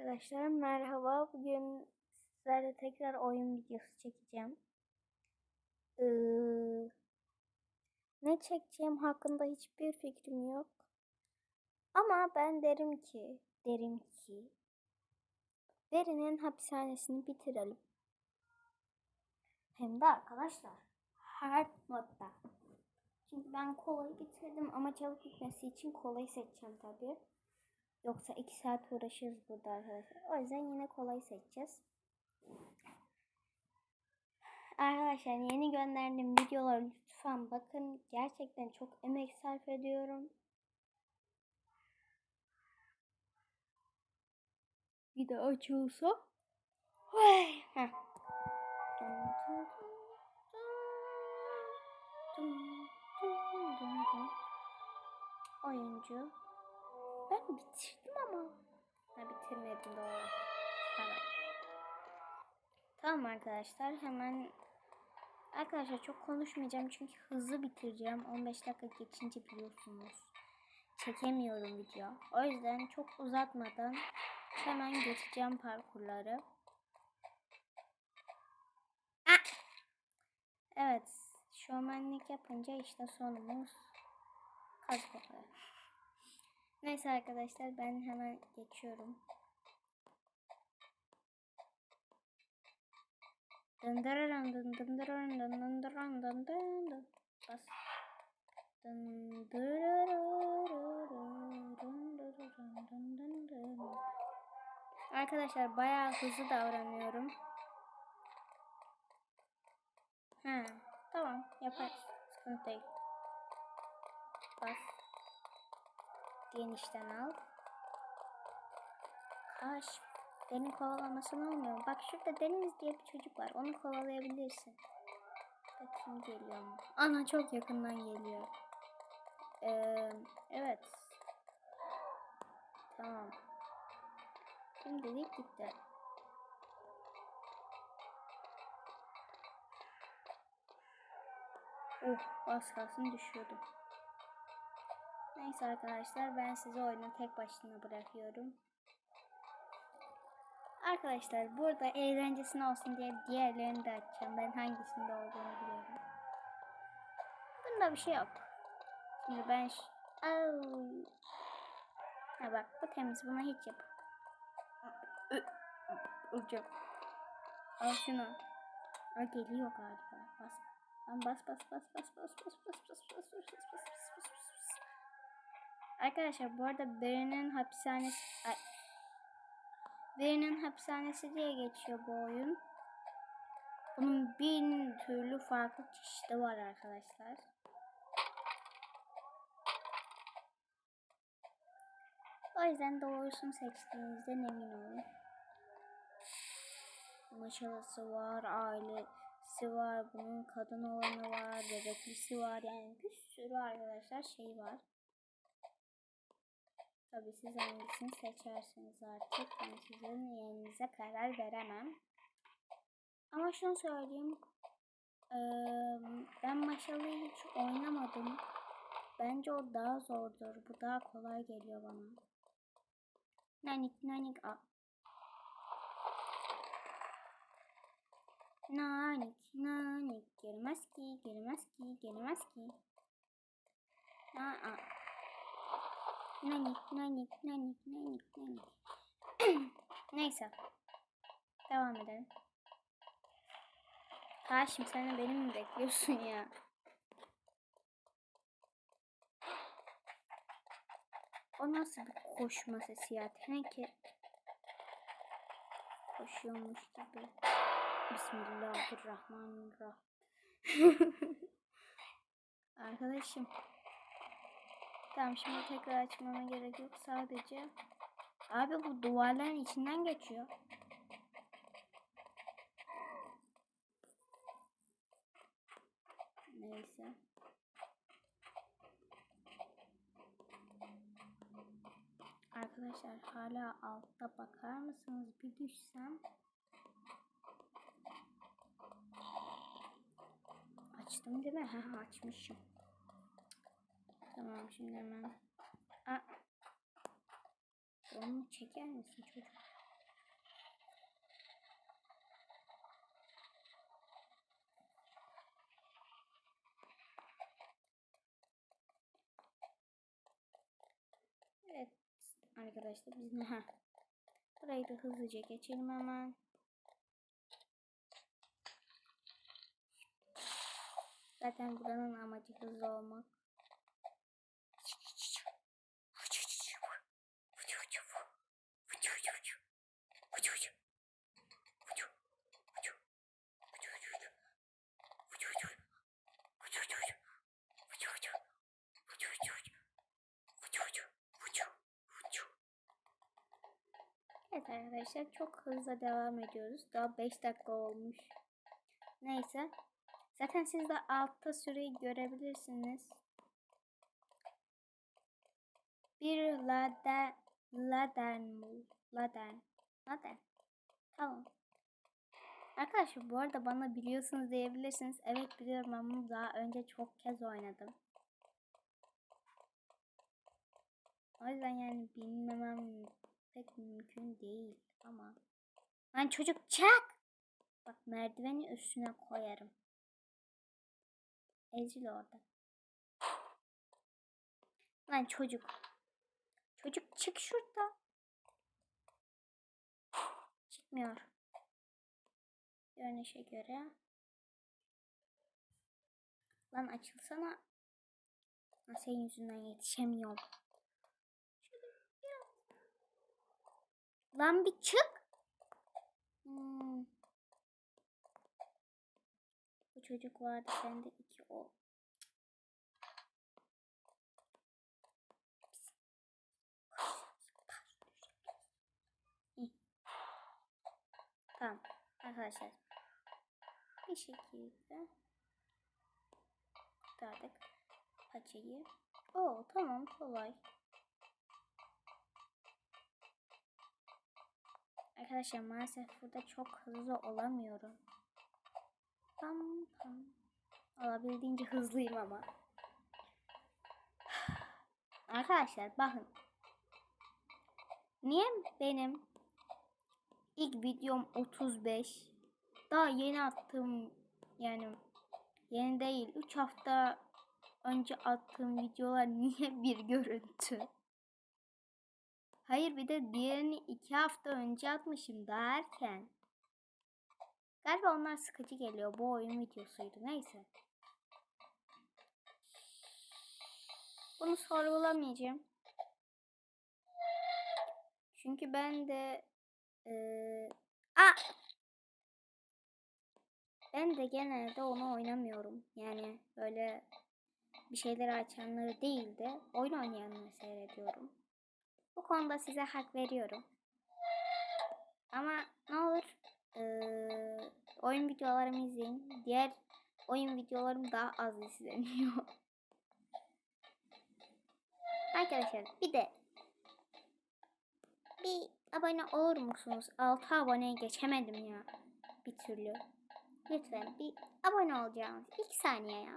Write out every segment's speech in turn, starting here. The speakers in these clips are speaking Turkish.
Arkadaşlar merhaba. Bugün sizlerle tekrar oyun videosu çekeceğim. Ee, ne çekeceğim hakkında hiçbir fikrim yok. Ama ben derim ki, derim ki Beri'nin hapishanesini bitirelim. Hem de arkadaşlar hard modda. Çünkü ben kolayı bitirdim ama çabuk bitmesi için kolayı seçeceğim tabii. Yoksa 2 saat uğraşırız burada arkadaşlar. O yüzden yine kolay seçeceğiz. Arkadaşlar yeni gönderdiğim videoları lütfen bakın. Gerçekten çok emek sarf ediyorum. Bir de açılsa. Heh. Oyuncu. Ben bitirdim ama. Ha bitirmedim doğru. Tamam. Tamam arkadaşlar hemen Arkadaşlar çok konuşmayacağım çünkü hızlı bitireceğim. 15 dakika geçince biliyorsunuz. Çekemiyorum video. O yüzden çok uzatmadan hemen geçeceğim parkurları. Ah! Evet. Şovmenlik yapınca işte sonumuz oluyor. Neyse arkadaşlar ben hemen geçiyorum. Dındırırın dın dındırırın dın dındırırın dın dın dın. Bas. Arkadaşlar bayağı hızlı davranıyorum. Ha, tamam yaparız. Sıkıntı değil. Bas. Genişten al. Kaş. Beni kovalamasını olmuyor. Bak şurada Deniz diye bir çocuk var. Onu kovalayabilirsin. Bakayım geliyor mu? Ana çok yakından geliyor. Ee, evet. Tamam. Şimdilik gitti. Oh, az kalsın düşüyordum. Neyse arkadaşlar ben sizi oyuna tek başına bırakıyorum. Arkadaşlar burada eğlencesine olsun diye diğerlerini de açacağım. Ben hangisinde olduğunu biliyorum. Bunda bir şey yok. Şimdi ben oh. Ha bak bu temiz. Buna hiç yap. Ucum. Al şunu. O geliyor galiba. Bas. Lan bas bas bas bas bas bas bas bas bas bas bas bas bas bas Arkadaşlar bu arada Beri'nin hapishanesi Beri'nin hapishanesi diye geçiyor bu oyun. Bunun bin türlü farklı çeşidi var arkadaşlar. O yüzden doğrusunu seçtiğinizden emin olun. Maşalası var, ailesi var, bunun kadın olanı var, bebeklisi var. Yani bir sürü arkadaşlar şey var. Tabi siz hangisini seçersiniz artık. Ben sizin yerinize karar veremem. Ama şunu söyleyeyim. Ben Maşalı'yı hiç oynamadım. Bence o daha zordur. Bu daha kolay geliyor bana. Nanik nanik a. Nanik nanik gelmez ki gelmez ki gelmez ki. Na a. Nanik nanik nanik nanik nanik. Neyse. Devam edelim. Haşim sen de beni mi bekliyorsun ya? O nasıl bir koşma sesi ya? Teneke koşuyormuş gibi. Bismillahirrahmanirrahim. Arkadaşım. Tamam şimdi tekrar açmama gerek yok. Sadece abi bu duvarların içinden geçiyor. Neyse. Arkadaşlar hala altta bakar mısınız? Bir düşsem. Açtım değil mi? Ha açmışım. Tamam şimdi hemen. Aa. Onu çeker misin çocuk? Evet arkadaşlar biz ne? Burayı da hızlıca geçelim hemen. Zaten buranın amacı hızlı olmak. Arkadaşlar çok hızlı devam ediyoruz. Daha 5 dakika olmuş. Neyse. Zaten siz de altta süreyi görebilirsiniz. Bir laden laden mi? Laden. Laden. Tamam. Arkadaşlar bu arada bana biliyorsunuz diyebilirsiniz. Evet biliyorum bunu daha önce çok kez oynadım. O yüzden yani bilmemem pek mümkün değil ama. Lan çocuk çak! Bak merdiveni üstüne koyarım. Ezil orada. Lan çocuk. Çocuk çık şurada. Çıkmıyor. Görünüşe göre. Lan açılsana. Lan senin yüzünden yetişemiyorum. Şöyle biraz. Lan bir çık. Hmm. Bu çocuk vardı sende iki. İyi. Tamam arkadaşlar. Bir şekilde kurtardık paçayı. Oo tamam kolay. Arkadaşlar maalesef burada çok hızlı olamıyorum. Pam pam. Olabildiğince hızlıyım ama. Arkadaşlar bakın. Niye benim ilk videom 35 daha yeni attığım yani yeni değil 3 hafta önce attığım videolar niye bir görüntü? Hayır bir de diğerini 2 hafta önce atmışım daha. Galiba onlar sıkıcı geliyor. Bu oyun videosuydu. Neyse. Bunu sorgulamayacağım. Çünkü ben de ee, a ben de genelde onu oynamıyorum. Yani böyle bir şeyler açanları değil de oyun oynayanları seyrediyorum. Bu konuda size hak veriyorum. Ama ne olur ee, oyun videolarımı izleyin. Diğer oyun videolarım daha az izleniyor. Arkadaşlar bir de bir abone olur musunuz? 6 aboneye geçemedim ya. Bir türlü. Lütfen bir abone olacağınız. 2 saniye ya.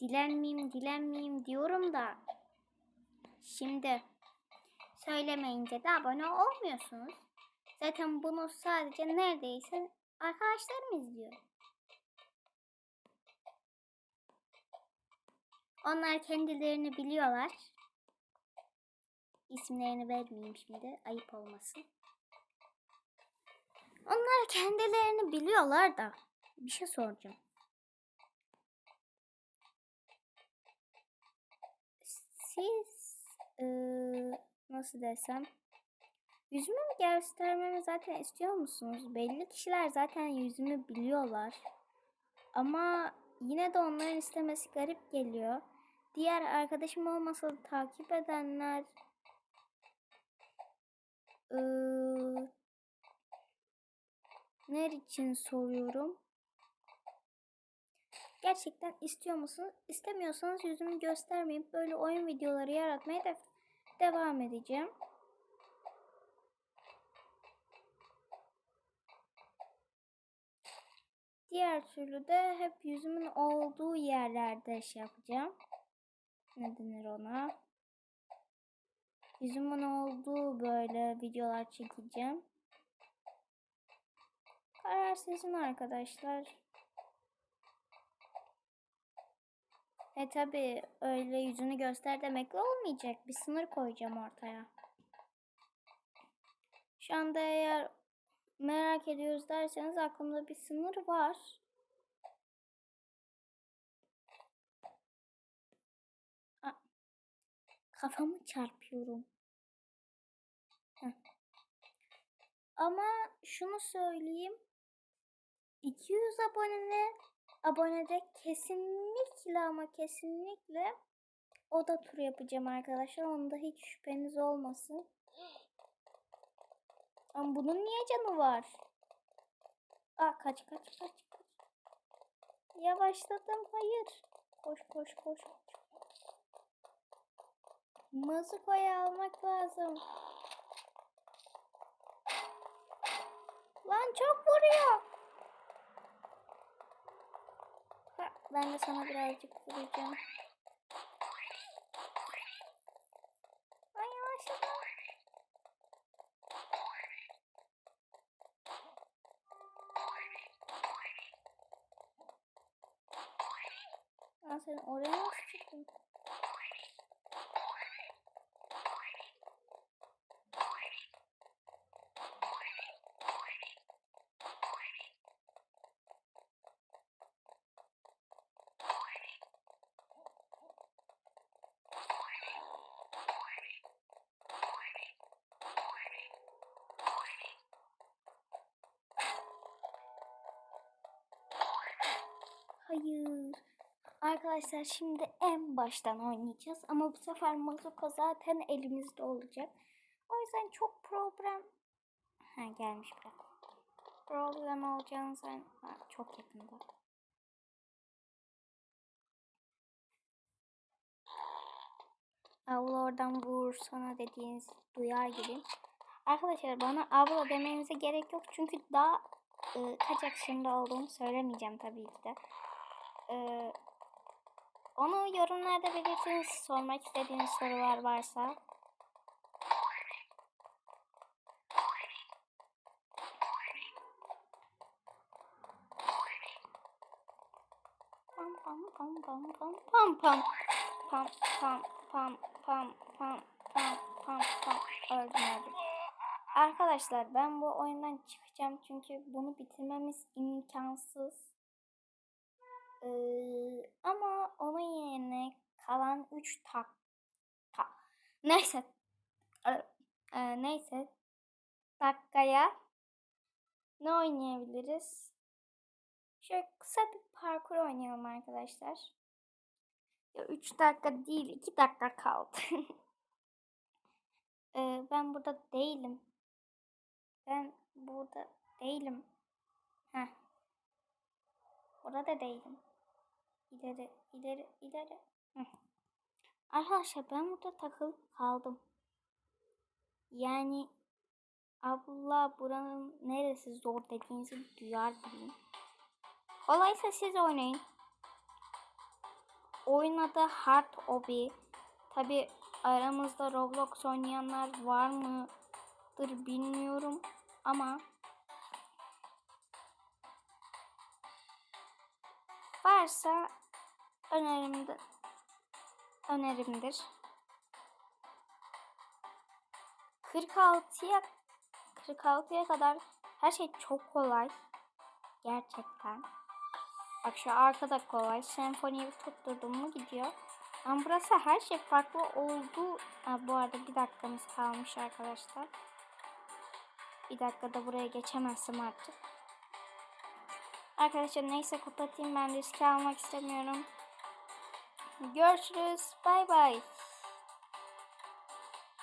Dilenmeyeyim dilenmeyeyim diyorum da. Şimdi söylemeyince de abone olmuyorsunuz. Zaten bunu sadece neredeyse arkadaşlarım izliyor. Onlar kendilerini biliyorlar. İsimlerini vermeyeyim şimdi. Ayıp olmasın. Onlar kendilerini biliyorlar da. Bir şey soracağım. Siz ee, nasıl desem yüzümü göstermemi zaten istiyor musunuz? Belli kişiler zaten yüzümü biliyorlar. Ama yine de onların istemesi garip geliyor. Diğer arkadaşım olmasa da takip edenler ee, ner için soruyorum. Gerçekten istiyor musunuz? İstemiyorsanız yüzümü göstermeyip böyle oyun videoları yaratmaya da devam edeceğim. Diğer türlü de hep yüzümün olduğu yerlerde şey yapacağım. Ne denir ona? Yüzümün olduğu böyle videolar çekeceğim. Karar sizin arkadaşlar. E tabi öyle yüzünü göster demekle olmayacak. Bir sınır koyacağım ortaya. Şu anda eğer merak ediyoruz derseniz aklımda bir sınır var. Aa, kafamı çarpıyorum. Heh. Ama şunu söyleyeyim. 200 aboneli abonede kesinlikle ama kesinlikle oda turu yapacağım arkadaşlar. Onda hiç şüpheniz olmasın. Ama bunun niye canı var? Aa kaç kaç kaç kaç. Yavaşladım hayır. Koş koş koş. Mazuko'yu almak lazım. Lan çok vuruyor. Ben de sana birazcık vuracağım. Ay yavaşladım. Aa, sen oraya nasıl çıktın? Hayır. Arkadaşlar şimdi en baştan oynayacağız. Ama bu sefer Mazuko zaten elimizde olacak. O yüzden çok problem... Ha gelmiş bile. Problem olacağını sen... Ha, çok yakında. Abla oradan vur sana dediğiniz duyar gibi. Arkadaşlar bana abla demenize gerek yok. Çünkü daha e, kaç yaşında olduğumu söylemeyeceğim tabii ki de. Ee, onu yorumlarda belirtiniz. Sormak istediğiniz sorular varsa. Pam pam pam pam pam pam pam pam pam pam pam pam pam pam pam öldüm öldüm. Arkadaşlar ben bu oyundan çıkacağım çünkü bunu bitirmemiz imkansız. Ama onun yerine kalan 3 tak ta. Neyse. E, neyse. Dakikaya ne oynayabiliriz? Şöyle kısa bir parkur oynayalım arkadaşlar. Ya 3 dakika değil 2 dakika kaldı. ee, ben burada değilim. Ben burada değilim. Heh. Burada değilim. İleri, ileri, ileri. Hı. Arkadaşlar ben burada takılıp kaldım. Yani abla buranın neresi zor dediğinizi duyar gibiyim. Kolaysa siz oynayın. Oynadı Hard Obi. Tabi aramızda Roblox oynayanlar var mıdır bilmiyorum ama varsa önerimde önerimdir. 46'ya 46'ya kadar her şey çok kolay. Gerçekten. Bak şu arkada kolay. Senfoniyi tutturdum mu gidiyor. Ama burası her şey farklı oldu. Ha, bu arada bir dakikamız kalmış arkadaşlar. Bir dakikada buraya geçemezsem artık. Arkadaşlar neyse kapatayım ben riske almak istemiyorum. Görüşürüz. Bay bay.